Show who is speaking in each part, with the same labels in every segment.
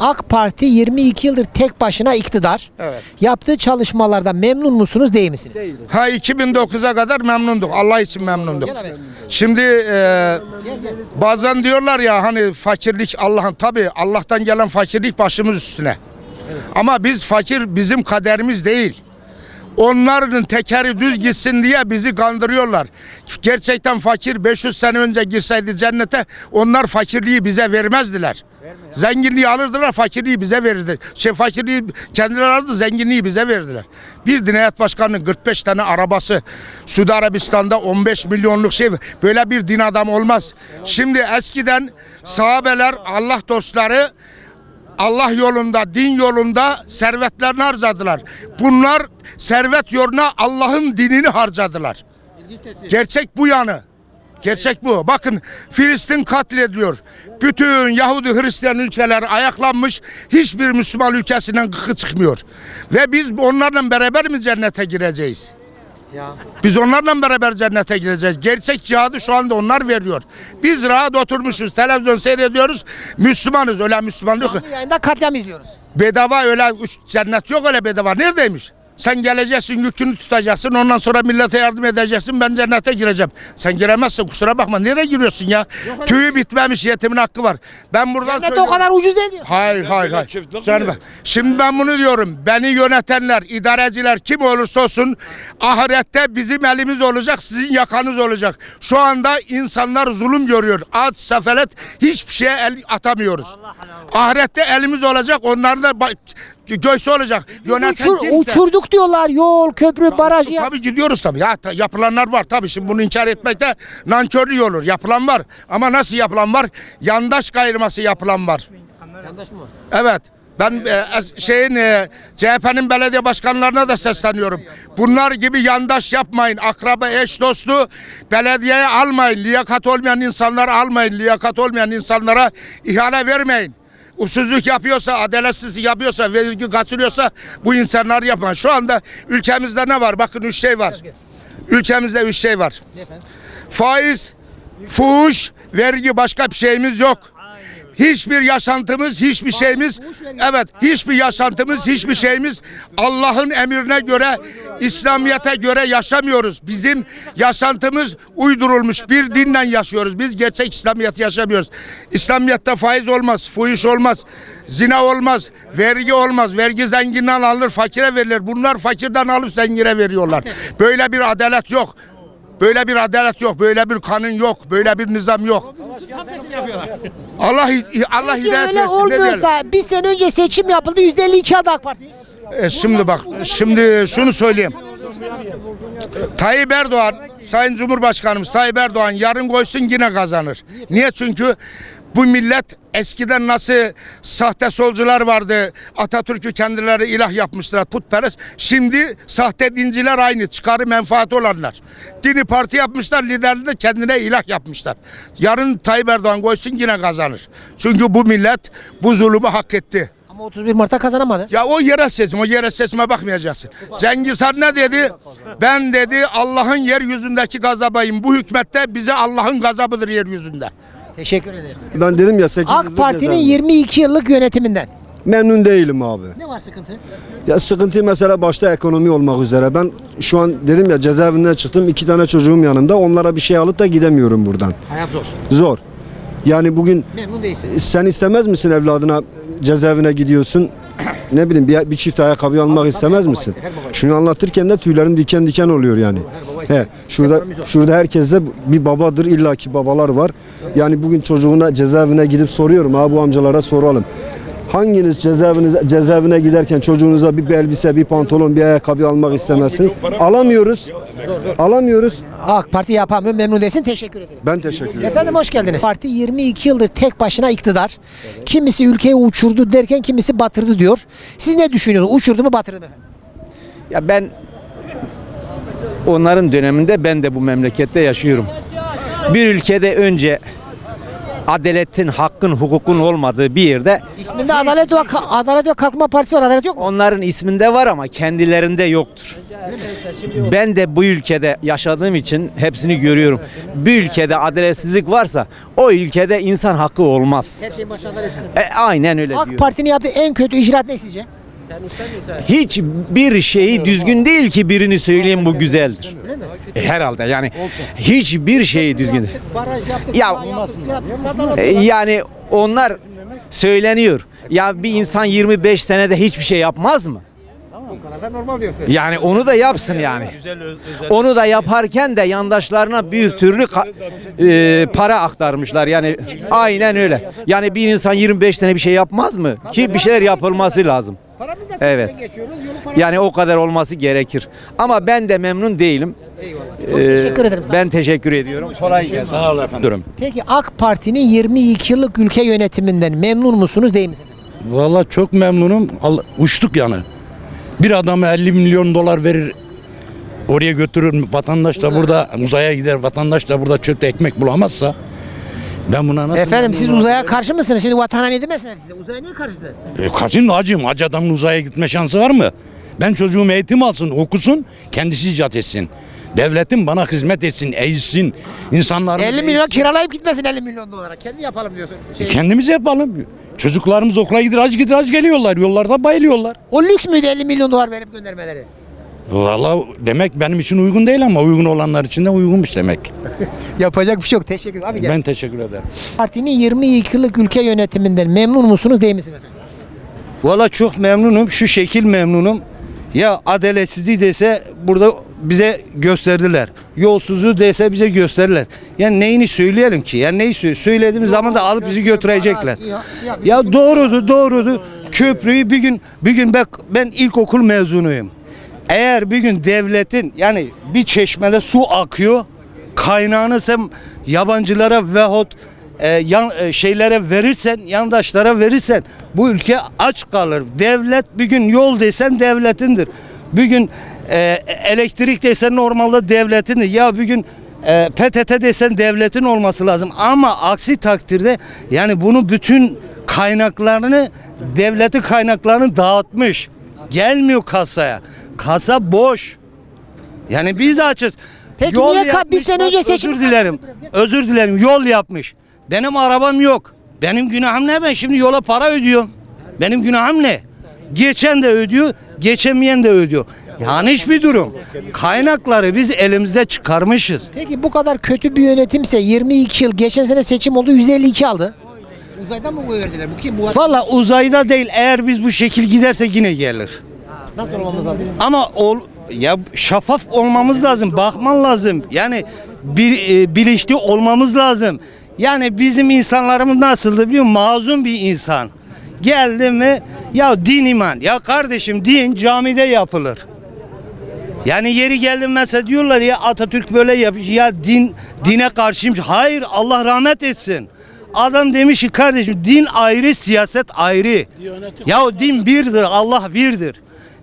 Speaker 1: AK Parti 22 yıldır tek başına iktidar.
Speaker 2: Evet.
Speaker 1: Yaptığı çalışmalardan memnun musunuz değil misiniz?
Speaker 2: Ha 2009'a kadar memnunduk. Allah için memnunduk. Şimdi e, bazen diyorlar ya hani fakirlik Allah'ın tabi Allah'tan gelen fakirlik başımız üstüne. Ama biz fakir bizim kaderimiz değil. Onların tekeri düz gitsin diye bizi kandırıyorlar. Gerçekten fakir 500 sene önce girseydi cennete onlar fakirliği bize vermezdiler. Zenginliği alırdılar, fakirliği bize verirdi. Şey fakirliği kendileri alırdı, zenginliği bize verdiler. Bir Dinayet Başkanı'nın 45 tane arabası, Suudi Arabistan'da 15 milyonluk şey böyle bir din adam olmaz. Şimdi eskiden sahabeler, Allah dostları Allah yolunda, din yolunda servetlerini harcadılar. Bunlar servet yoluna Allah'ın dinini harcadılar. Gerçek bu yanı. Gerçek bu. Bakın Filistin katlediyor. Bütün Yahudi Hristiyan ülkeler ayaklanmış. Hiçbir Müslüman ülkesinden gıkı çıkmıyor. Ve biz onlarla beraber mi cennete gireceğiz? Biz onlarla beraber cennete gireceğiz. Gerçek cihadı şu anda onlar veriyor. Biz rahat oturmuşuz, televizyon seyrediyoruz. Müslümanız, öyle Müslüman yok.
Speaker 1: Bu yayında katliam izliyoruz.
Speaker 2: Bedava öyle üç- cennet yok öyle bedava. Neredeymiş? Sen geleceksin yükünü tutacaksın ondan sonra millete yardım edeceksin ben cennete gireceğim. Sen giremezsin kusura bakma nereye giriyorsun ya? Tüyü bitmemiş yetimin hakkı var. Ben buradan
Speaker 1: Cennet o
Speaker 2: söylüyorum.
Speaker 1: kadar ucuz değil diyor.
Speaker 2: Hayır hayır hayır. Canım bak, Şimdi ben bunu diyorum. Beni yönetenler, idareciler kim olursa olsun ahirette bizim elimiz olacak, sizin yakanız olacak. Şu anda insanlar zulüm görüyor. Aç, sefelet hiçbir şeye el atamıyoruz. Ahirette elimiz olacak. Onların da göğsü olacak. Yöneten
Speaker 1: Uçur-
Speaker 2: kimse.
Speaker 1: uçurduk diyorlar yol, köprü, baraj. ya.
Speaker 2: Tabii gidiyoruz tabii. Ya ta- yapılanlar var tabii. Şimdi bunu inkar etmekte nankörlük olur. Yapılan var. Ama nasıl yapılan var? Yandaş kayırması yapılan var. Evet. Ben e, es- şeyin e, CHP'nin belediye başkanlarına da sesleniyorum. Bunlar gibi yandaş yapmayın. Akraba, eş, dostu belediyeye almayın. Liyakat olmayan insanları almayın. Liyakat olmayan insanlara ihale vermeyin. Usulsüzlük yapıyorsa, adaletsizlik yapıyorsa, vergi kaçırıyorsa bu insanlar yapmayın. Şu anda ülkemizde ne var? Bakın üç şey var. Ülkemizde üç şey var. Faiz, fuhuş, vergi başka bir şeyimiz yok. Hiçbir yaşantımız, hiçbir şeyimiz, evet, hiçbir yaşantımız, hiçbir şeyimiz Allah'ın emrine göre, İslamiyete göre yaşamıyoruz. Bizim yaşantımız uydurulmuş bir dinle yaşıyoruz. Biz gerçek İslamiyet yaşamıyoruz. İslamiyette faiz olmaz, fuhuş olmaz, zina olmaz, vergi olmaz. Vergi zenginden alınır, fakire verilir. Bunlar fakirden alıp zengine veriyorlar. Böyle bir adalet yok. Böyle bir adalet yok, böyle bir kanun yok, böyle bir nizam yok. Allah Allah
Speaker 1: Peki
Speaker 2: hidayet
Speaker 1: öyle
Speaker 2: versin. Ne diyelim?
Speaker 1: olmuyorsa bir sene önce seçim yapıldı %52 adı AK Parti.
Speaker 2: E, şimdi bak, şimdi şunu söyleyeyim. Tayyip Erdoğan, Sayın Cumhurbaşkanımız Tayyip Erdoğan yarın koysun yine kazanır. Niye? Çünkü bu millet eskiden nasıl sahte solcular vardı. Atatürk'ü kendileri ilah yapmışlar putperest. Şimdi sahte dinciler aynı çıkarı menfaati olanlar. Dini parti yapmışlar liderini de kendine ilah yapmışlar. Yarın Tayyip Erdoğan koysun yine kazanır. Çünkü bu millet bu zulümü hak etti.
Speaker 1: Ama 31 Mart'ta kazanamadı.
Speaker 2: Ya o yerel seçim, o yerel seçime bakmayacaksın. Cengiz Han ne dedi? Ben dedi Allah'ın yeryüzündeki gazabıyım. Bu hükmette bize Allah'ın gazabıdır yeryüzünde.
Speaker 1: Teşekkür ederiz.
Speaker 3: Ben dedim ya 8
Speaker 1: AK Parti'nin 22 yıllık yönetiminden.
Speaker 3: memnun değilim abi.
Speaker 1: Ne var sıkıntı?
Speaker 3: Ya sıkıntı mesela başta ekonomi olmak üzere. Ben şu an dedim ya cezaevinden çıktım. iki tane çocuğum yanımda. Onlara bir şey alıp da gidemiyorum buradan.
Speaker 1: Hayat zor.
Speaker 3: Zor. Yani bugün
Speaker 1: Memnun değilsin.
Speaker 3: sen istemez misin evladına cezaevine gidiyorsun? Ne bileyim bir, bir çift ayakkabı almak istemez misin? Şunu anlatırken de tüylerim diken diken oluyor yani. He, şurada şurada herkeste bir babadır illaki babalar var. Yani bugün çocuğuna cezaevine gidip soruyorum ha bu amcalara soralım. Hanginiz cezaevinize, cezaevine giderken çocuğunuza bir elbise, bir pantolon, bir ayakkabı almak istemezsiniz? Alamıyoruz. Alamıyoruz.
Speaker 1: AK Parti yapamıyor memnun değilsin teşekkür ederim.
Speaker 3: Ben teşekkür ederim.
Speaker 1: Efendim hoş geldiniz. Parti 22 yıldır tek başına iktidar. Kimisi ülkeyi uçurdu derken kimisi batırdı diyor. Siz ne düşünüyorsunuz? Uçurdu mu batırdı mı efendim?
Speaker 4: Ya ben onların döneminde ben de bu memlekette yaşıyorum. Bir ülkede önce adaletin, hakkın, hukukun olmadığı bir yerde
Speaker 1: İsminde Adalet ve, Adalet ve Kalkınma Partisi var. Adalet yok mu?
Speaker 4: onların isminde var ama kendilerinde yoktur. Ben de bu ülkede yaşadığım için hepsini görüyorum. Bir ülkede adaletsizlik varsa o ülkede insan hakkı olmaz.
Speaker 1: Her şey baş adalet.
Speaker 4: E, aynen öyle
Speaker 1: AK
Speaker 4: diyor.
Speaker 1: Parti'nin yaptığı en kötü icraat ne sizce?
Speaker 4: Hiçbir şeyi düzgün değil ki birini söyleyeyim bu güzeldir. E, herhalde yani hiçbir şeyi düzgün. değil.
Speaker 1: Yaptık, baraj yaptık,
Speaker 4: Ya-
Speaker 1: ya, yaptık, yaptık, satalım.
Speaker 4: E, yani onlar söyleniyor. Ya bir insan 25 senede hiçbir şey yapmaz mı?
Speaker 1: Bu kadar da normal diyorsun.
Speaker 4: Yani onu da yapsın yani. Onu da yaparken de yandaşlarına bir türlü ka- e, para aktarmışlar. Yani aynen öyle. Yani bir insan 25 sene bir şey yapmaz mı? Ki bir şeyler yapılması lazım.
Speaker 1: Paramızla
Speaker 4: Evet.
Speaker 1: geçiyoruz. Yolu para.
Speaker 4: Yani o kadar olması gerekir. Ama ben de memnun değilim.
Speaker 1: Çok
Speaker 4: Ee,
Speaker 1: teşekkür ederim. sana.
Speaker 4: Ben teşekkür ediyorum. Kolay gelsin.
Speaker 5: Durum.
Speaker 1: Peki AK Parti'nin 22 yıllık ülke yönetiminden memnun musunuz değil misiniz?
Speaker 5: Vallahi çok memnunum. Uçtuk yani. Bir adama 50 milyon dolar verir. Oraya götürür vatandaş da burada uzaya gider vatandaş da burada çöpte ekmek bulamazsa ben buna nasıl
Speaker 1: Efendim siz uzaya karşı mısınız? Şimdi vatana ne demesinler size? Uzaya niye karşısınız?
Speaker 5: E, Kaçın acım acı adamın uzaya gitme şansı var mı? Ben çocuğum eğitim alsın okusun kendisi icat etsin. Devletin bana hizmet etsin, eğitsin. İnsanlarımız
Speaker 1: 50 milyon
Speaker 5: eğitsin.
Speaker 1: kiralayıp gitmesin 50 milyon dolara. Kendi yapalım diyorsun. Şey,
Speaker 5: Kendimiz yapalım. Çocuklarımız okula gider, aç gider, aç geliyorlar. Yollarda bayılıyorlar.
Speaker 1: o lüks müydü 50 milyon dolar verip göndermeleri?
Speaker 5: Vallahi demek benim için uygun değil ama uygun olanlar için de uygunmuş demek.
Speaker 1: Yapacak bir şey yok. Teşekkür ederim. Abi gel.
Speaker 5: Ben teşekkür ederim.
Speaker 1: Partinin 22 yıllık ülke yönetiminden memnun musunuz değil misiniz efendim?
Speaker 6: Valla çok memnunum. Şu şekil memnunum. Ya adaletsizliği dese burada bize gösterdiler. Yolsuzluğu dese bize gösterirler. Yani neyini söyleyelim ki? Yani neyi söyle söylediğimiz zaman da alıp bizi götürecekler. Ya doğrudu, doğrudu. Köprüyü bir gün bir gün ben, ben ilkokul mezunuyum. Eğer bir gün devletin yani bir çeşmede su akıyor, kaynağını sen yabancılara veyahut e, yan, e, şeylere verirsen, yandaşlara verirsen bu ülke aç kalır. Devlet bir gün yol desen devletindir. Bir gün e, elektrik desen normalde devletindir. Ya bir gün e, PTT desen devletin olması lazım. Ama aksi takdirde yani bunu bütün kaynaklarını devleti kaynaklarını dağıtmış. Gelmiyor kasaya. Kasa boş. Yani biz açız.
Speaker 1: Peki niye ka- bir sene önce seçim
Speaker 6: Özür dilerim. Özür dilerim. Yol yapmış. Benim arabam yok. Benim günahım ne? Ben şimdi yola para ödüyorum. Benim günahım ne? Geçen de ödüyor, geçemeyen de ödüyor. Yanlış bir durum. Kaynakları biz elimizde çıkarmışız.
Speaker 1: Peki bu kadar kötü bir yönetimse 22 yıl geçen sene seçim oldu %52 aldı. Uzaydan mı oy verdiler? Bu kim? Bu
Speaker 6: Valla uzayda değil eğer biz bu şekil giderse yine gelir.
Speaker 1: Nasıl olmamız lazım?
Speaker 6: Ama ol ya şeffaf olmamız lazım, bakman lazım. Yani bir e, bilinçli olmamız lazım. Yani bizim insanlarımız nasıldı biliyor musun? Mazlum bir insan. Geldi mi ya din iman. Ya kardeşim din camide yapılır. Yani yeri geldi mesela diyorlar ya Atatürk böyle yapmış ya din dine karşıymış. Hayır Allah rahmet etsin. Adam demiş ki kardeşim din ayrı siyaset ayrı. Ya din birdir Allah birdir.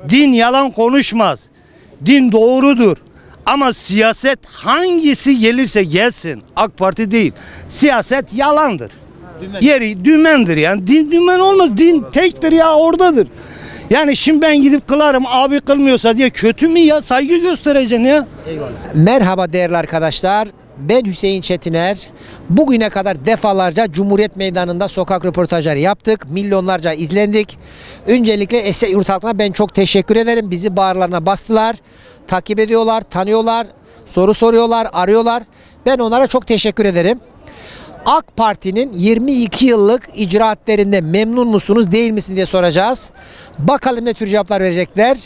Speaker 6: Din yalan konuşmaz. Din doğrudur. Ama siyaset hangisi gelirse gelsin AK Parti değil. Siyaset yalandır. Yeri dümendir yani. Din dümen olmaz. Din tektir ya oradadır. Yani şimdi ben gidip kılarım abi kılmıyorsa diye kötü mü ya saygı göstereceksin ya.
Speaker 1: Merhaba değerli arkadaşlar. Ben Hüseyin Çetiner. Bugüne kadar defalarca Cumhuriyet Meydanı'nda sokak röportajları yaptık. Milyonlarca izlendik. Öncelikle Esenyurt halkına ben çok teşekkür ederim. Bizi bağırlarına bastılar. Takip ediyorlar, tanıyorlar, soru soruyorlar, arıyorlar. Ben onlara çok teşekkür ederim. AK Parti'nin 22 yıllık icraatlerinde memnun musunuz değil misiniz diye soracağız. Bakalım ne tür cevaplar verecekler.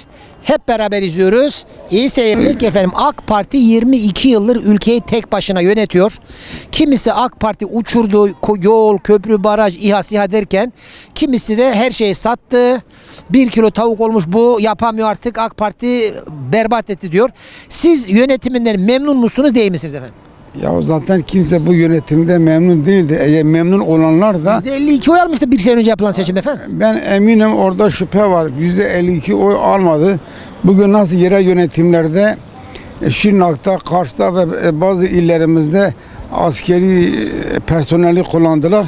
Speaker 1: Hep beraber izliyoruz. İyi seyirler. Efendim AK Parti 22 yıldır ülkeyi tek başına yönetiyor. Kimisi AK Parti uçurdu yol, köprü, baraj, İHA, SİHA derken kimisi de her şeyi sattı. Bir kilo tavuk olmuş bu yapamıyor artık AK Parti berbat etti diyor. Siz yönetiminden memnun musunuz değil misiniz efendim?
Speaker 7: Ya zaten kimse bu yönetimde memnun değildi. Eğer memnun olanlar da
Speaker 1: %52 oy almıştı bir sene önce yapılan seçim efendim.
Speaker 7: ben eminim orada şüphe var. %52 oy almadı. Bugün nasıl yerel yönetimlerde e, Şırnak'ta, Kars'ta ve e, bazı illerimizde askeri e, personeli kullandılar.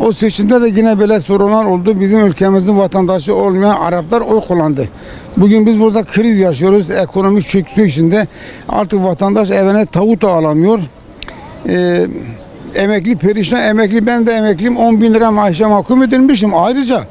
Speaker 7: O seçimde de yine böyle sorunlar oldu. Bizim ülkemizin vatandaşı olmayan Araplar oy kullandı. Bugün biz burada kriz yaşıyoruz. Ekonomik çöktüğü içinde artık vatandaş evine tavuk da alamıyor. Ee, emekli perişan, emekli ben de emekliyim 10 bin lira maaşa mahkum edilmişim. Ayrıca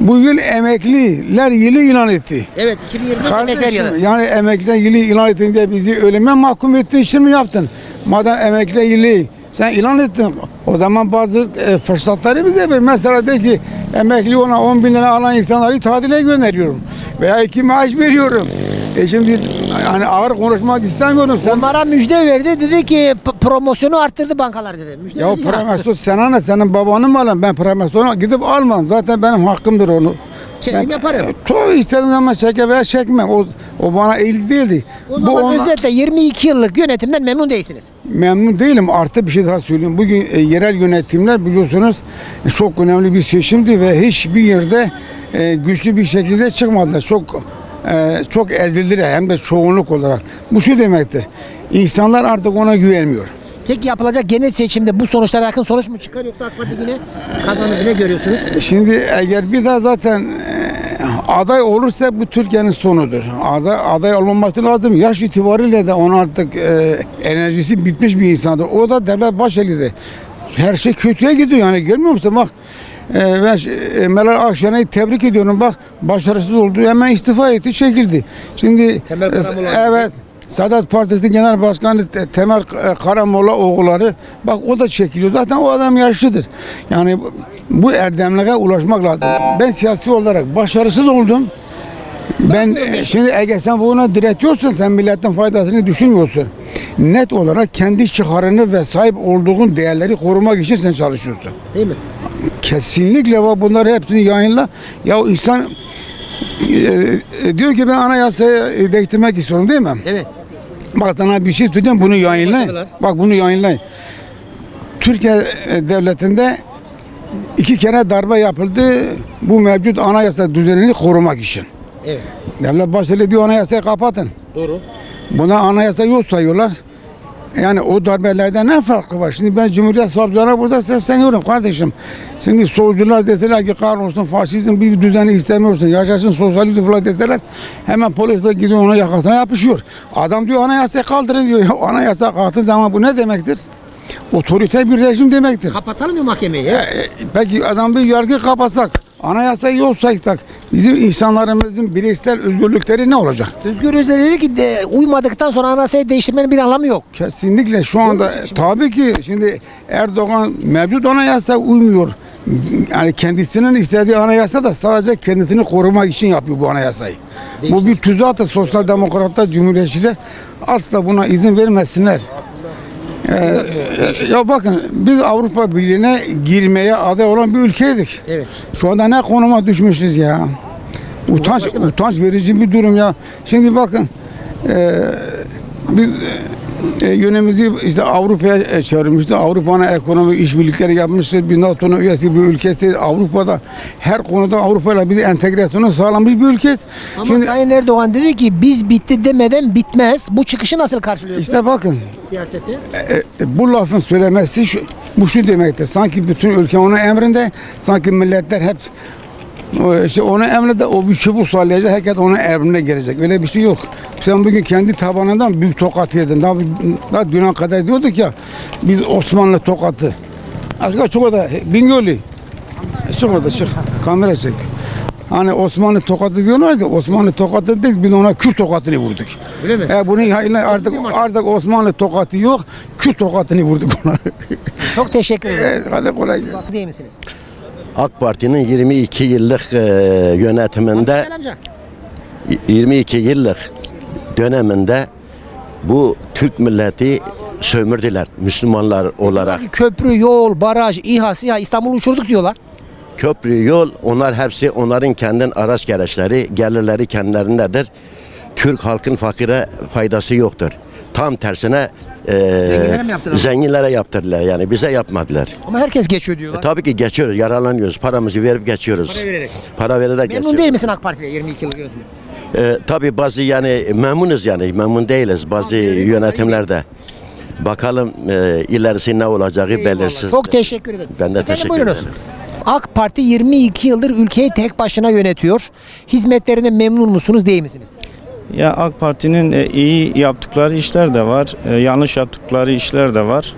Speaker 7: bu yıl emekliler yılı ilan etti.
Speaker 1: Evet 2024 emekler
Speaker 7: Kardeşim
Speaker 1: yılı.
Speaker 7: yani emekliler yılı ilan ettin diye bizi ölüme mahkum ettiğin için mi yaptın? Madem emekliler yılı sen ilan ettin. O zaman bazı e, fırsatları bize ver. Mesela de ki emekli ona 10 bin lira alan insanları tatile gönderiyorum. Veya iki maaş veriyorum. E şimdi yani ağır konuşmak istemiyorum. Sen
Speaker 1: Onlara müjde verdi. Dedi ki promosyonu arttırdı bankalar dedi. Müjde
Speaker 7: ya promosyon sana ne? Senin babanın mı alın? Ben promosyonu gidip almam. Zaten benim hakkımdır onu.
Speaker 1: Kendim yaparım.
Speaker 7: Tabii istediğim zaman çeke veya çekmem. O, o bana iyilik değildi.
Speaker 1: O zaman
Speaker 7: ona-
Speaker 1: özetle 22 yıllık yönetimden memnun değilsiniz.
Speaker 7: memnun değilim. Artı bir şey daha söyleyeyim. Bugün e, yerel yönetimler biliyorsunuz e, çok önemli bir seçimdi ve hiçbir yerde e, güçlü bir şekilde çıkmadılar. Çok e, çok ezildiler hem de çoğunluk olarak. Bu şu demektir. İnsanlar artık ona güvenmiyor.
Speaker 1: Peki yapılacak genel seçimde bu sonuçlara yakın sonuç mu çıkar yoksa AK Parti yine kazanır ne görüyorsunuz?
Speaker 7: Şimdi eğer bir daha zaten e, aday olursa bu Türkiye'nin sonudur. Aday, aday olmaması lazım. Yaş itibariyle de onun artık e, enerjisi bitmiş bir insandı. O da devlet başelidir. Her şey kötüye gidiyor yani görmüyor musun? Bak e, ben e, Meral Akşener'i tebrik ediyorum. Bak başarısız oldu. Hemen istifa etti, çekildi. Şimdi
Speaker 1: Temel
Speaker 7: e, evet Sadat Partisi Genel Başkanı Te- Temel e, Karamoğlu oğulları bak o da çekiliyor. Zaten o adam yaşlıdır. Yani bu- erdemliğe ulaşmak lazım. Ben siyasi olarak başarısız oldum. Ben e, şimdi eğer sen buna diretiyorsun sen milletin faydasını düşünmüyorsun. Net olarak kendi çıkarını ve sahip olduğun değerleri korumak için sen çalışıyorsun.
Speaker 1: Değil mi?
Speaker 7: Kesinlikle ve bunları hepsini yayınla. Ya insan e, e, diyor ki ben anayasayı değiştirmek istiyorum değil mi?
Speaker 1: Evet.
Speaker 7: Bak sana bir şey söyleyeceğim bunu.
Speaker 1: Başladılar.
Speaker 7: Bak bunu yayınlayın. Türkiye e, devletinde iki kere darbe yapıldı bu mevcut anayasa düzenini korumak için.
Speaker 1: Evet.
Speaker 7: Devlet başıyla diyor anayasayı kapatın.
Speaker 1: Doğru.
Speaker 7: Buna anayasa yok sayıyorlar. Yani o darbelerden ne farkı var? Şimdi ben Cumhuriyet Savcılarına burada sesleniyorum kardeşim. Şimdi solcular deseler ki kahrolsun faşizm bir düzeni istemiyorsun. Yaşasın sosyalizm falan deseler hemen polisler gidiyor ona yakasına yapışıyor. Adam diyor anayasayı kaldırın diyor. Ya, anayasa kalktığı zaman bu ne demektir? Otoriter bir rejim demektir.
Speaker 1: Kapatalım mı mahkemeyi? ya?
Speaker 7: E, Peki adam bir yargı kapatsak, anayasayı yok saysak bizim insanlarımızın bireysel özgürlükleri ne olacak?
Speaker 1: Özgür Özel dedi ki de, uymadıktan sonra anayasayı değiştirmenin bir anlamı yok.
Speaker 7: Kesinlikle şu anda tabii ki şimdi Erdoğan mevcut anayasa uymuyor. Yani kendisinin istediği anayasa da sadece kendisini korumak için yapıyor bu anayasayı. Bu bir tüzattır. Sosyal demokratlar, cumhuriyetçiler asla buna izin vermesinler. Ee, ya bakın biz Avrupa Birliği'ne girmeye aday olan bir ülkeydik.
Speaker 1: Evet.
Speaker 7: Şu anda ne konuma düşmüşüz ya. Utanç, utanç verici bir durum ya. Şimdi bakın e, biz e, yönümüzü işte Avrupa'ya e, çevirmişti. Avrupa'nın ekonomik işbirlikleri yapmıştır. Bir NATO'nun üyesi bir ülkesi. Avrupa'da her konuda Avrupa'yla biz entegrasyonu sağlamış bir ülke.
Speaker 1: Ama
Speaker 7: Şimdi
Speaker 1: Sayın Erdoğan dedi ki biz bitti demeden bitmez. Bu çıkışı nasıl karşılıyorsun?
Speaker 7: işte bakın
Speaker 1: siyaseti.
Speaker 7: e, e, bu lafın söylemesi şu, bu şu demektir. Sanki bütün ülke onun emrinde, sanki milletler hep işte onun emrinde o bir çubuk sallayacak, herkes onun emrine gelecek. Öyle bir şey yok. Sen bugün kendi tabanından büyük tokat yedin. Daha, daha düne kadar diyorduk ya, biz Osmanlı tokatı. Aşkı çok da Bingöl'ü. Çık orada çık. Kamera çek. Hani Osmanlı tokatı diyorlardı. Osmanlı tokatı değil, biz ona Kürt tokatını vurduk.
Speaker 1: Öyle mi?
Speaker 7: E bunu yayınla- artık artık Osmanlı tokatı yok, Kürt tokatını vurduk ona.
Speaker 1: Çok teşekkür ederim.
Speaker 7: evet, hadi kolay gelsin.
Speaker 1: Değil misiniz?
Speaker 8: AK Parti'nin 22 yıllık e, yönetiminde
Speaker 1: Gel amca.
Speaker 8: 22 yıllık döneminde bu Türk milleti sömürdüler Müslümanlar olarak.
Speaker 1: Köprü, yol, baraj, İHA, SİHA İstanbul uçurduk diyorlar.
Speaker 8: Köprü, yol onlar hepsi onların kendin araç gereçleri, gelirleri kendilerindedir. Türk halkın fakire faydası yoktur. Tam tersine e,
Speaker 1: Zenginlere mi yaptılar?
Speaker 8: zenginlere yaptırdılar yani bize yapmadılar.
Speaker 1: Ama herkes geçiyor
Speaker 8: E,
Speaker 1: diyorlar.
Speaker 8: tabii ki geçiyoruz, yararlanıyoruz. Paramızı verip geçiyoruz.
Speaker 1: Para vererek.
Speaker 8: Para vererek
Speaker 1: Memnun
Speaker 8: geçiyoruz.
Speaker 1: değil misin AK Parti'de 22 yıllık yönetimde?
Speaker 8: Tabii bazı yani memnunuz yani memnun değiliz bazı
Speaker 1: Bazı yönetim-
Speaker 8: yönetimlerde. Bakalım e, ilerisi ne olacağı belirsiz.
Speaker 1: Çok teşekkür ederim.
Speaker 8: Ben de
Speaker 1: Efendim,
Speaker 8: teşekkür
Speaker 1: buyurunuz.
Speaker 8: ederim.
Speaker 1: AK Parti 22 yıldır ülkeyi tek başına yönetiyor. Hizmetlerinden memnun musunuz değil misiniz?
Speaker 9: Ya AK Parti'nin e, iyi yaptıkları işler de var, e, yanlış yaptıkları işler de var.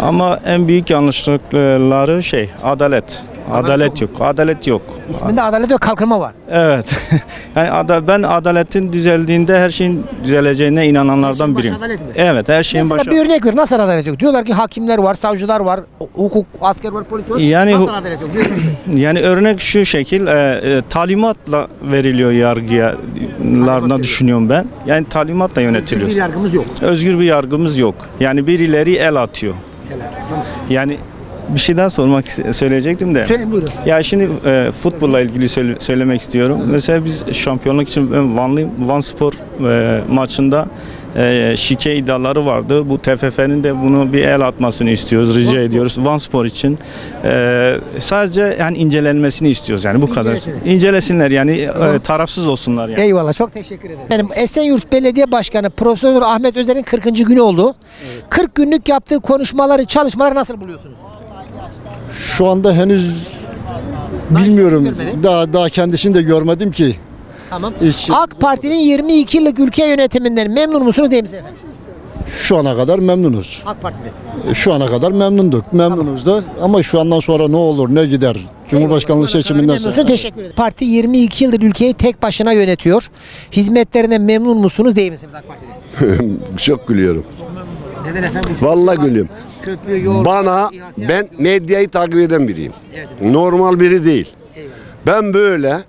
Speaker 9: Ama en büyük yanlışlıkları şey adalet. Adalet yok. Adalet yok.
Speaker 1: İsminde adalet ve kalkınma var.
Speaker 9: Evet. yani ada- ben adaletin düzeldiğinde her şeyin düzeleceğine inananlardan
Speaker 1: başı
Speaker 9: biriyim.
Speaker 1: adalet mi?
Speaker 9: Evet, her şeyin
Speaker 1: Mesela
Speaker 9: başı.
Speaker 1: bir örnek ver. Nasıl adalet yok? Diyorlar ki hakimler var, savcılar var, hukuk, asker var, polis var.
Speaker 9: Yani
Speaker 1: Nasıl
Speaker 9: hu-
Speaker 1: adalet yok? Diyorsunuz.
Speaker 9: Yani örnek şu şekil e, e, talimatla veriliyor yargıya larına düşünüyorum ben. Yani talimatla
Speaker 1: bir
Speaker 9: yönetiliyor.
Speaker 1: yargımız yok.
Speaker 9: Özgür bir yargımız yok. Yani birileri el atıyor. Yani bir şey daha sormak söyleyecektim de.
Speaker 1: Söyleyin buyurun.
Speaker 9: Ya şimdi e, futbolla ilgili söyle- söylemek istiyorum. Mesela biz şampiyonluk için ben Vanlıyım. Van Spor e, maçında e, şike iddiaları vardı. Bu TFF'nin de bunu bir el atmasını istiyoruz, rica
Speaker 1: Spor.
Speaker 9: ediyoruz. Van Spor için. E, sadece yani incelenmesini istiyoruz yani bu kadar.
Speaker 1: İncelesinler.
Speaker 9: İncelesinler yani e, tarafsız olsunlar yani.
Speaker 1: Eyvallah çok teşekkür ederim. Benim Esenyurt Belediye Başkanı Profesör Ahmet Özer'in 40. günü oldu. 40 günlük yaptığı konuşmaları, çalışmaları nasıl buluyorsunuz?
Speaker 10: Şu anda henüz bilmiyorum.
Speaker 1: görmedin.
Speaker 10: Daha daha kendisini de görmedim ki.
Speaker 1: Tamam.
Speaker 10: Hiç-
Speaker 1: AK Parti'nin 22 yıllık ülke yönetiminden memnun musunuz değil misiniz efendim?
Speaker 10: Şu ana kadar memnunuz.
Speaker 1: AK Parti'de.
Speaker 10: E, Şu ana kadar memnunduk. Memnunuz da ama şu andan sonra ne olur ne gider? Cumhurbaşkanlığı seçiminden
Speaker 1: Memnunsun,
Speaker 10: sonra.
Speaker 1: teşekkür ederim. Parti 22 yıldır ülkeyi tek başına yönetiyor. Hizmetlerinden memnun musunuz değil misiniz AK Parti'de?
Speaker 11: Çok gülüyorum.
Speaker 1: Neden efendim?
Speaker 11: Vallahi gülüyorum.
Speaker 1: Köprü, yol,
Speaker 11: Bana ben medyayı takip eden biriyim. Normal biri değil. Ben böyle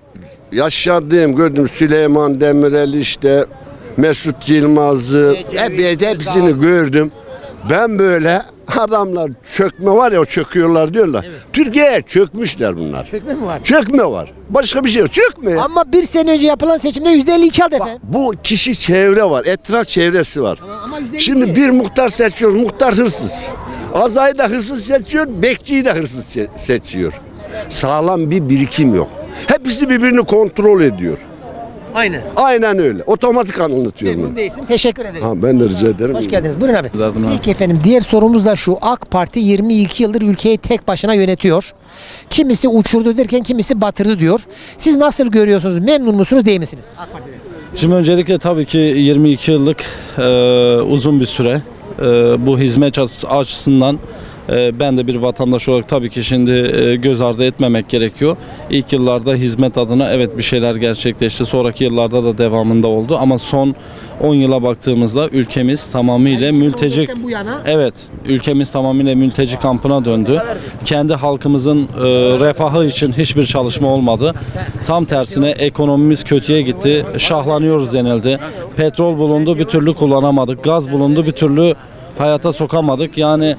Speaker 11: yaşadığım gördüm Süleyman Demirel işte Mesut Yılmaz'ı hep, hepsini gördüm. Ben böyle adamlar çökme var ya çöküyorlar diyorlar. Türkiye'ye çökmüşler bunlar.
Speaker 1: Çökme mi var?
Speaker 11: Çökme var. Başka bir şey yok. Çökme ya.
Speaker 1: Ama bir sene önce yapılan seçimde %52 aldı efendim.
Speaker 11: Bu kişi çevre var. Etraf çevresi var.
Speaker 1: Ama %52.
Speaker 11: Şimdi bir muhtar seçiyor. Muhtar hırsız. Azayı da hırsız seçiyor. Bekçiyi de hırsız se- seçiyor. Sağlam bir birikim yok. Hepsi birbirini kontrol ediyor.
Speaker 1: Aynen.
Speaker 11: Aynen öyle. Otomatik anlatıyorum.
Speaker 1: Memnun
Speaker 11: bunu.
Speaker 1: değilsin. Teşekkür ederim.
Speaker 11: Ha, ben de rica ederim.
Speaker 1: Hoş geldiniz. Buyurun abi. Peki efendim diğer sorumuz da şu. AK Parti 22 yıldır ülkeyi tek başına yönetiyor. Kimisi uçurdu derken kimisi batırdı diyor. Siz nasıl görüyorsunuz? Memnun musunuz değil misiniz? AK Parti'de.
Speaker 12: Şimdi öncelikle tabii ki 22 yıllık e, uzun bir süre bu hizmet açıs- açısından ben de bir vatandaş olarak tabii ki şimdi e, göz ardı etmemek gerekiyor. İlk yıllarda hizmet adına evet bir şeyler gerçekleşti. Sonraki yıllarda da devamında oldu ama son 10 yıla baktığımızda ülkemiz tamamıyla mülteci
Speaker 1: bu yana
Speaker 12: Evet, ülkemiz tamamıyla mülteci kampına döndü. Kendi halkımızın e, refahı için hiçbir çalışma olmadı. Tam tersine ekonomimiz kötüye gitti. Şahlanıyoruz denildi. Petrol bulundu, bir türlü kullanamadık. Gaz bulundu, bir türlü hayata sokamadık. Yani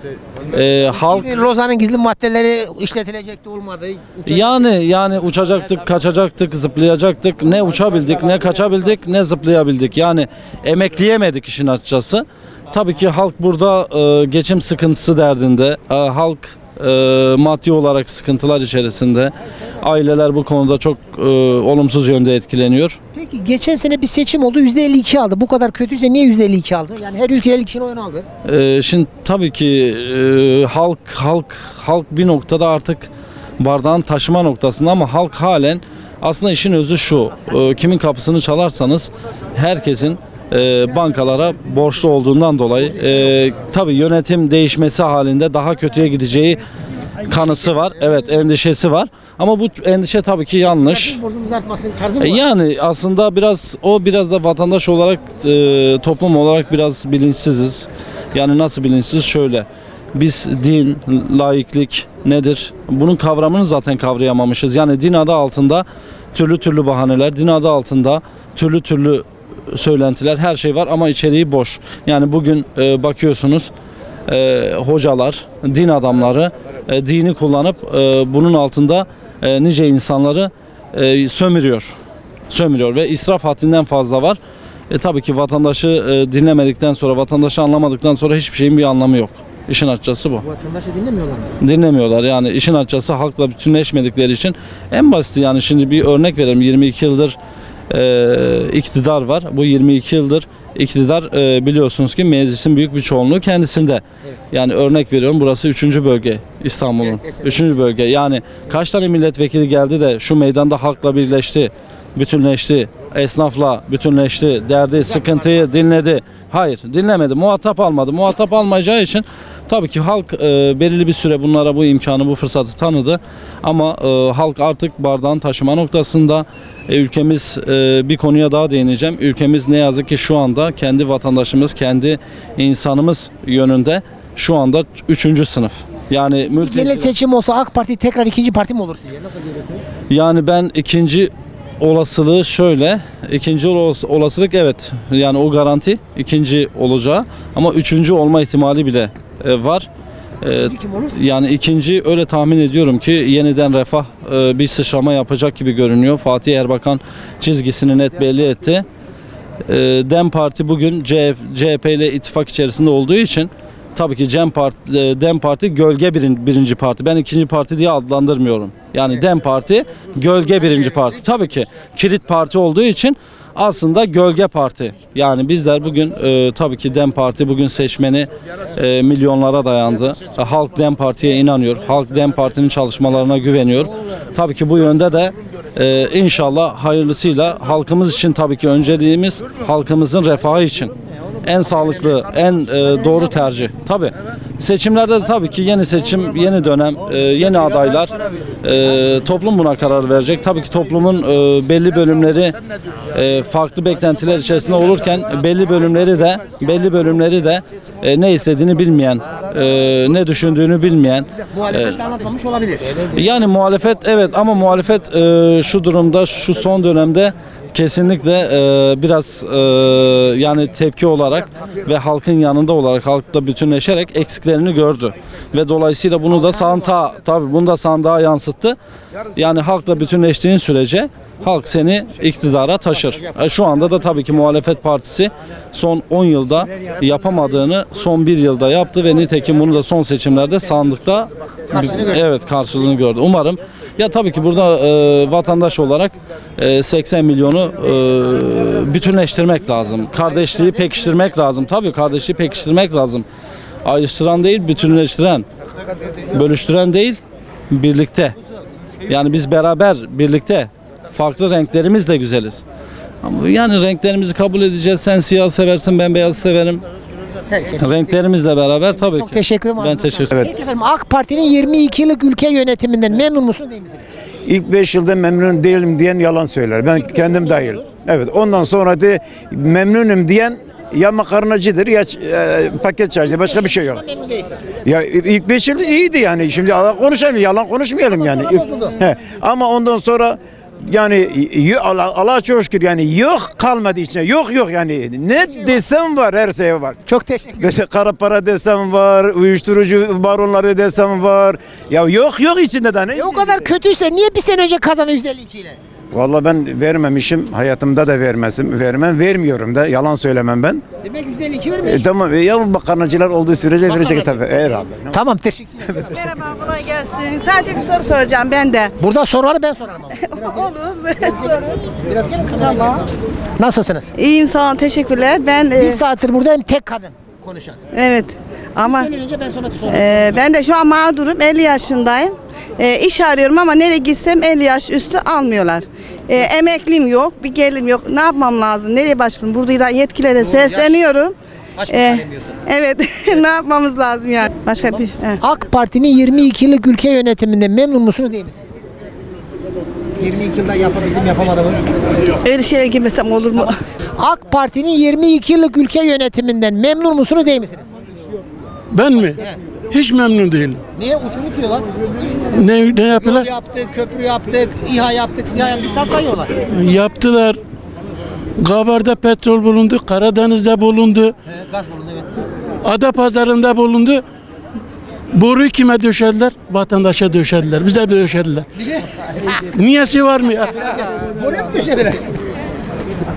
Speaker 12: e, halk
Speaker 1: Lozan'ın gizli maddeleri işletilecekti olmadı. Uçak-
Speaker 12: yani yani uçacaktık, kaçacaktık, zıplayacaktık. Ne uçabildik, ne kaçabildik, ne zıplayabildik. Yani emekleyemedik işin açıkçası. Tabii ki halk burada e, geçim sıkıntısı derdinde. E, halk e, maddi olarak sıkıntılar içerisinde. Aileler bu konuda çok e, olumsuz yönde etkileniyor.
Speaker 1: Peki geçen sene bir seçim oldu %52 aldı. Bu kadar kötüyse niye %52 aldı? Yani her ülke 52 kişinin oyunu aldı.
Speaker 12: Ee, şimdi tabii ki e, halk halk halk bir noktada artık bardağın taşıma noktasında ama halk halen aslında işin özü şu. e, kimin kapısını çalarsanız herkesin e, bankalara borçlu olduğundan dolayı e, tabii yönetim değişmesi halinde daha kötüye gideceği kanısı var. Evet endişesi var. Ama bu endişe tabii ki yanlış.
Speaker 1: Borcumuz artmasın tarzı mı
Speaker 12: E,
Speaker 1: var?
Speaker 12: Yani aslında biraz o biraz da vatandaş olarak e, toplum olarak biraz bilinçsiziz. Yani nasıl bilinçsiz? Şöyle. Biz din, laiklik nedir? Bunun kavramını zaten kavrayamamışız. Yani din adı altında türlü türlü bahaneler, din adı altında türlü türlü söylentiler, her şey var ama içeriği boş. Yani bugün e, bakıyorsunuz e, hocalar, din adamları e, dini kullanıp e, bunun altında e, nice insanları e, sömürüyor. Sömürüyor ve israf haddinden fazla var. E, tabii ki vatandaşı e, dinlemedikten sonra, vatandaşı anlamadıktan sonra hiçbir şeyin bir anlamı yok. İşin açıkçası bu.
Speaker 1: Vatandaşı dinlemiyorlar mı?
Speaker 12: Dinlemiyorlar yani işin açıkçası halkla bütünleşmedikleri için en basiti yani şimdi bir örnek verelim 22 yıldır e, iktidar var. Bu 22 yıldır iktidar e, biliyorsunuz ki meclisin büyük bir çoğunluğu kendisinde. Yani örnek veriyorum burası 3. bölge İstanbul'un.
Speaker 1: Evet, Esenler.
Speaker 12: 3. bölge. Yani kaç tane milletvekili geldi de şu meydanda halkla birleşti, bütünleşti, esnafla bütünleşti, derdi, sıkıntıyı dinledi. Hayır, dinlemedi. Muhatap almadı. Muhatap almayacağı için tabii ki halk e, belirli bir süre bunlara bu imkanı, bu fırsatı tanıdı. Ama e, halk artık bardağın taşıma noktasında e, ülkemiz e, bir konuya daha değineceğim. Ülkemiz ne yazık ki şu anda kendi vatandaşımız, kendi insanımız yönünde şu anda 3. sınıf. Yani mülteci-
Speaker 1: Genel seçim olsa AK Parti tekrar ikinci parti mi olur sizce? Nasıl görüyorsunuz?
Speaker 12: yani ben ikinci olasılığı şöyle. ikinci olas- olasılık evet. Yani o garanti ikinci olacağı ama üçüncü olma ihtimali bile e, var. E, yani ikinci öyle tahmin ediyorum ki yeniden refah e, bir sıçrama yapacak gibi görünüyor. Fatih Erbakan çizgisini net belli etti. E, Dem Parti bugün CHP, CHP ile ittifak içerisinde olduğu için tabii ki Cem Parti, e, Dem Parti gölge birin, birinci parti. Ben ikinci parti diye adlandırmıyorum. Yani Dem Parti gölge birinci parti. Tabii ki kilit parti olduğu için aslında gölge parti. Yani bizler bugün e, tabii ki Dem Parti bugün seçmeni e, milyonlara dayandı. E, halk Dem Parti'ye inanıyor. Halk Dem Parti'nin çalışmalarına güveniyor. Tabii ki bu yönde de e, inşallah hayırlısıyla halkımız için tabii ki önceliğimiz halkımızın refahı için en sağlıklı, en e, doğru tercih. Tabii seçimlerde de tabii ki yeni seçim, yeni dönem, e, yeni adaylar e, toplum buna karar verecek. Tabii ki toplumun e, belli bölümleri e, farklı beklentiler içerisinde olurken belli bölümleri de belli bölümleri de e, ne istediğini bilmeyen, e, ne düşündüğünü bilmeyen
Speaker 1: Muhalefet de anlatmamış olabilir.
Speaker 12: yani muhalefet evet ama muhalefet e, şu durumda şu son dönemde kesinlikle e, biraz e, yani tepki olarak ve halkın yanında olarak halkla bütünleşerek eksiklerini gördü ve dolayısıyla bunu da sandığa tabii bunu da sandığa yansıttı. Yani halkla bütünleştiğin sürece halk seni iktidara taşır. E, Şu anda da tabii ki muhalefet partisi son 10 yılda yapamadığını son bir yılda yaptı ve nitekim bunu da son seçimlerde sandıkta evet karşılığını gördü. Umarım ya tabii ki burada e, vatandaş olarak e, 80 milyonu e, bütünleştirmek lazım. Kardeşliği pekiştirmek lazım. Tabii kardeşliği pekiştirmek lazım. Ayrıştıran değil, bütünleştiren. Bölüştüren değil, birlikte. Yani biz beraber, birlikte farklı renklerimizle güzeliz. Ama yani renklerimizi kabul edeceğiz. Sen siyah seversin, ben beyaz severim.
Speaker 1: Herkes.
Speaker 12: Renklerimizle beraber tabii
Speaker 1: Çok
Speaker 12: ki.
Speaker 1: teşekkür ederim.
Speaker 12: Ben teşekkür
Speaker 1: sağlık. Peki efendim AK Parti'nin 22 yıllık ülke yönetiminden memnun musunuz değil misiniz?
Speaker 13: İlk 5 yılda memnun değilim diyen yalan söyler. Ben kendim dahil. Evet ondan sonra da memnunum diyen ya makarnacıdır ya e, paket çaycı başka bir şey yok.
Speaker 1: Memnun değilsin.
Speaker 13: Ya ilk 5 yıl iyiydi yani. Şimdi Allah konuşalım yalan konuşmayalım yani. He. Ama ondan sonra yani Allah, çok şükür yani yok kalmadı içine. Yok yok yani ne desem var her şey var.
Speaker 1: Çok teşekkür ederim.
Speaker 13: Kara para desem var, uyuşturucu baronları desem var. Ya yok yok içinde de ne?
Speaker 1: E o kadar kötüyse niye bir sene önce kazandı %52 ile?
Speaker 13: Vallahi ben vermemişim. Hayatımda da vermesim. Vermem. Vermiyorum da. Yalan söylemem ben.
Speaker 1: Demek %52
Speaker 13: E,
Speaker 1: vermiş.
Speaker 13: tamam. E, ya bu makarnacılar olduğu sürece verecek tabii. Herhalde.
Speaker 1: Tamam teşekkür ederim.
Speaker 14: Merhaba, kolay gelsin. Sadece bir soru soracağım ben de.
Speaker 1: Burada soruları ben sorarım ama.
Speaker 14: Olur. Sorun.
Speaker 1: Biraz gelin Tamam. Nasılsınız?
Speaker 14: İyiyim sağ olun, teşekkürler. Ben e,
Speaker 1: Bir saattir buradayım tek kadın konuşan.
Speaker 14: evet ama
Speaker 1: Senin önce ben sonra soruyorum.
Speaker 14: e, ben de şu an mağdurum. 50 yaşındayım. E, iş arıyorum ama nereye gitsem 50 yaş üstü almıyorlar. E, emekliyim yok, bir gelirim yok. Ne yapmam lazım? Nereye başvururum? Burada da yetkililere sesleniyorum.
Speaker 1: Aç
Speaker 14: E, evet, ne yapmamız lazım yani? Başka bir... he.
Speaker 1: AK Parti'nin 22 yıllık ülke yönetiminden memnun musunuz değil misiniz? 22 yılda yapabildim yapamadım.
Speaker 14: Öyle şeylere girmesem olur mu?
Speaker 1: AK Parti'nin 22 yıllık ülke yönetiminden memnun musunuz değil misiniz?
Speaker 5: Ben mi? Hiç memnun değilim.
Speaker 1: Niye uçunu tutuyorlar?
Speaker 5: Ne, ne
Speaker 1: Yol
Speaker 5: yaptılar?
Speaker 1: yaptık, köprü yaptık, İHA yaptık, SİHA yaptık, bir saf sayıyorlar.
Speaker 5: Yaptılar. Gabar'da petrol bulundu, Karadeniz'de bulundu,
Speaker 1: Gaz bulundu evet.
Speaker 5: Adapazarı'nda bulundu. Boruyu kime döşediler? Vatandaşa döşediler. Bize döşediler. Niyesi var mı ya?
Speaker 1: Oraya mı döşediler?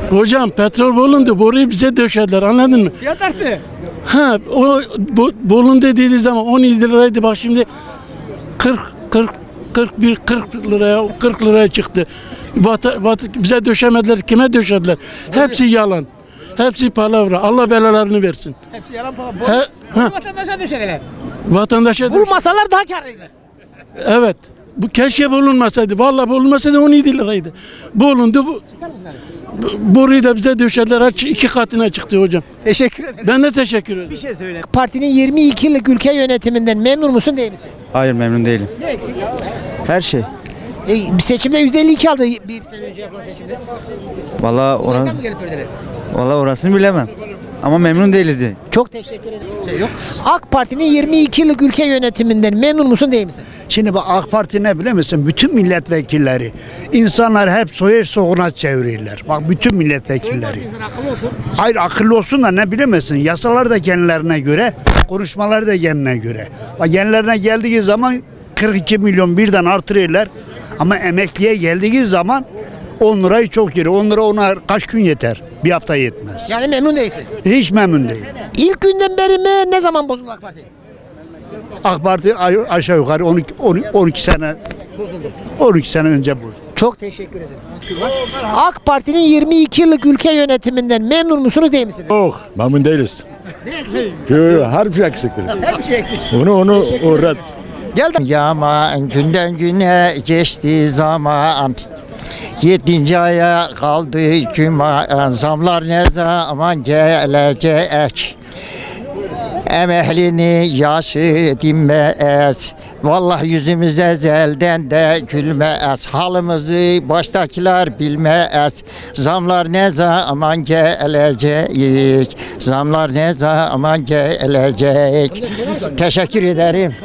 Speaker 5: Hocam petrol bulundu. Boruyu bize döşediler. Anladın mı?
Speaker 1: Fiyat arttı.
Speaker 5: Ha o bu, bulundu dediği zaman 17 liraydı bak şimdi 40 40 41 40 liraya 40 liraya çıktı. Vata, vata- bize döşemediler. Kime döşediler? Hepsi yalan. Hepsi palavra. Allah belalarını versin.
Speaker 1: Hepsi yalan falan.
Speaker 5: He, ha,
Speaker 1: Vatandaşa düşediler.
Speaker 5: vatandaşa da-
Speaker 1: Bulmasalar daha karlıydı.
Speaker 5: Evet. Bu keşke bulunmasaydı. Vallahi bulunmasaydı 17 liraydı. Bulundu. Bu, burayı da bize döşediler. Aç- iki katına çıktı hocam.
Speaker 1: Teşekkür ederim.
Speaker 5: Ben de teşekkür ederim.
Speaker 1: Bir şey söyle. Partinin 22 yıllık ülke yönetiminden memnun musun değil misin?
Speaker 15: Hayır memnun değilim.
Speaker 1: Ne eksik?
Speaker 15: Her şey.
Speaker 1: E, seçimde %52 aldı bir sene önce yapılan seçimde.
Speaker 15: Valla
Speaker 1: Uzaktan mı gelip verdiler?
Speaker 15: valla orasını bilemem. Ama memnun değiliz. yani.
Speaker 1: Çok teşekkür ederim. Şey yok. AK Parti'nin 22 yıllık ülke yönetiminden memnun musun değil misin?
Speaker 16: Şimdi bak AK Parti ne biliyor musun? Bütün milletvekilleri, insanlar hep soyur soğuna çevirirler. Bak bütün milletvekilleri.
Speaker 1: akıllı olsun.
Speaker 16: Hayır akıllı olsun da ne bilemezsin. Yasalar da kendilerine göre, konuşmalar da kendine göre. Bak kendilerine geldiği zaman 42 milyon birden artırırlar. Ama emekliye geldiği zaman 10 lirayı çok yeri. 10 lira ona kaç gün yeter? Bir hafta yetmez.
Speaker 1: Yani memnun değilsin.
Speaker 16: Hiç memnun değil.
Speaker 1: İlk günden beri mi ne zaman bozuldu AK Parti?
Speaker 16: AK Parti aşağı yukarı 12, 12, 12 sene
Speaker 1: Bozuldu.
Speaker 16: 12 sene önce bozuldu.
Speaker 1: Çok teşekkür ederim. AK Parti'nin 22 yıllık ülke yönetiminden memnun musunuz değil misiniz?
Speaker 5: Yok, memnun değiliz.
Speaker 1: Ne eksik?
Speaker 5: Her bir şey eksiktir.
Speaker 1: Her bir şey eksik.
Speaker 5: Onu onu
Speaker 1: red. Gel de
Speaker 17: Yaman günden güne geçti zaman Yedinci aya kaldı cuma Zamlar ne zaman gelecek? Emehlini yaşı dinmez. Vallahi yüzümüz ezelden de gülmez. Halımızı baştakiler bilmez. Zamlar ne zaman gelecek? Zamlar ne zaman gelecek? Teşekkür ederim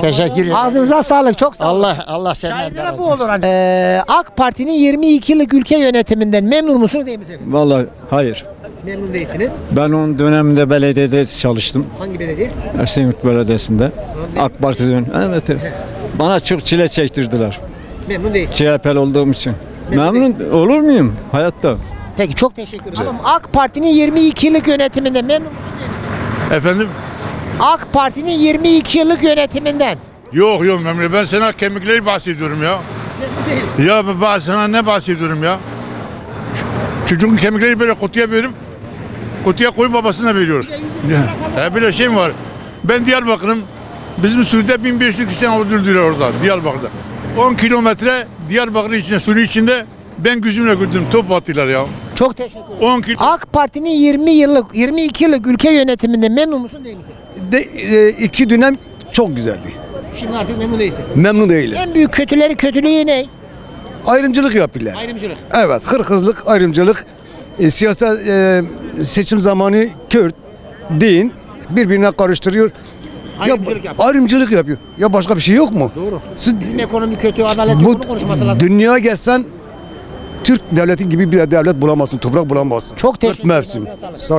Speaker 17: Teşekkür ederim.
Speaker 1: Ağzınıza sağlık. Çok sağ olun.
Speaker 17: Allah Allah senden
Speaker 1: Şairlere bu olur ancak. Ee, AK Parti'nin 22 yıllık ülke yönetiminden memnun musunuz değil misiniz?
Speaker 18: Vallahi hayır.
Speaker 1: Memnun değilsiniz.
Speaker 18: Ben onun döneminde belediyede çalıştım.
Speaker 1: Hangi belediye?
Speaker 18: Esenyurt Belediyesi'nde. AK Parti'den. Evet, evet. Bana çok çile çektirdiler.
Speaker 1: Memnun değilsiniz.
Speaker 18: CHP'li olduğum için.
Speaker 1: Memnun
Speaker 18: Memnun olur muyum hayatta?
Speaker 1: Peki çok teşekkür ederim. Tamam, AK Parti'nin 22 yıllık yönetiminden memnun musunuz değil misiniz?
Speaker 19: Efendim?
Speaker 1: AK Parti'nin 22 yıllık yönetiminden.
Speaker 19: Yok yok memnun. Ben sana kemikleri bahsediyorum ya. Ya ben sana ne bahsediyorum ya? Çocuğun kemikleri böyle kutuya verip kutuya koyup babasına veriyor. Ya, ya böyle şey mi var? Ben Diyarbakır'ım. Bizim Suriye'de 1500 kişi öldürdüler orada Diyarbakır'da. 10 kilometre Diyarbakır içinde, Suriye içinde ben gözümle gördüm top attılar ya.
Speaker 1: Çok teşekkür ederim.
Speaker 19: 10 kilo.
Speaker 1: AK Parti'nin 20 yıllık 22 yıllık ülke yönetiminden memnun musun değil misin?
Speaker 10: De, e, iki dönem çok güzeldi.
Speaker 1: Şimdi artık memnun değilsin.
Speaker 10: Memnun değiliz.
Speaker 1: En büyük kötüleri kötülüğü ne?
Speaker 10: Ayrımcılık yapıyorlar.
Speaker 1: Ayrımcılık.
Speaker 10: Evet, hırkızlık, ayrımcılık. E, siyaset e, seçim zamanı Kürt, din birbirine karıştırıyor.
Speaker 1: Ayrımcılık
Speaker 10: ya,
Speaker 1: yapıyor.
Speaker 10: Ayrımcılık yapıyor. Ya başka bir şey yok mu?
Speaker 1: Doğru.
Speaker 10: Siz,
Speaker 1: Bizim ekonomi kötü, adalet yok.
Speaker 10: bu
Speaker 1: Bunu konuşması lazım.
Speaker 10: dünya gelsen Türk devleti gibi bir devlet bulamazsın, toprak bulamazsın.
Speaker 1: Çok teşekkür ederim.
Speaker 10: mevsim. Sağ ol.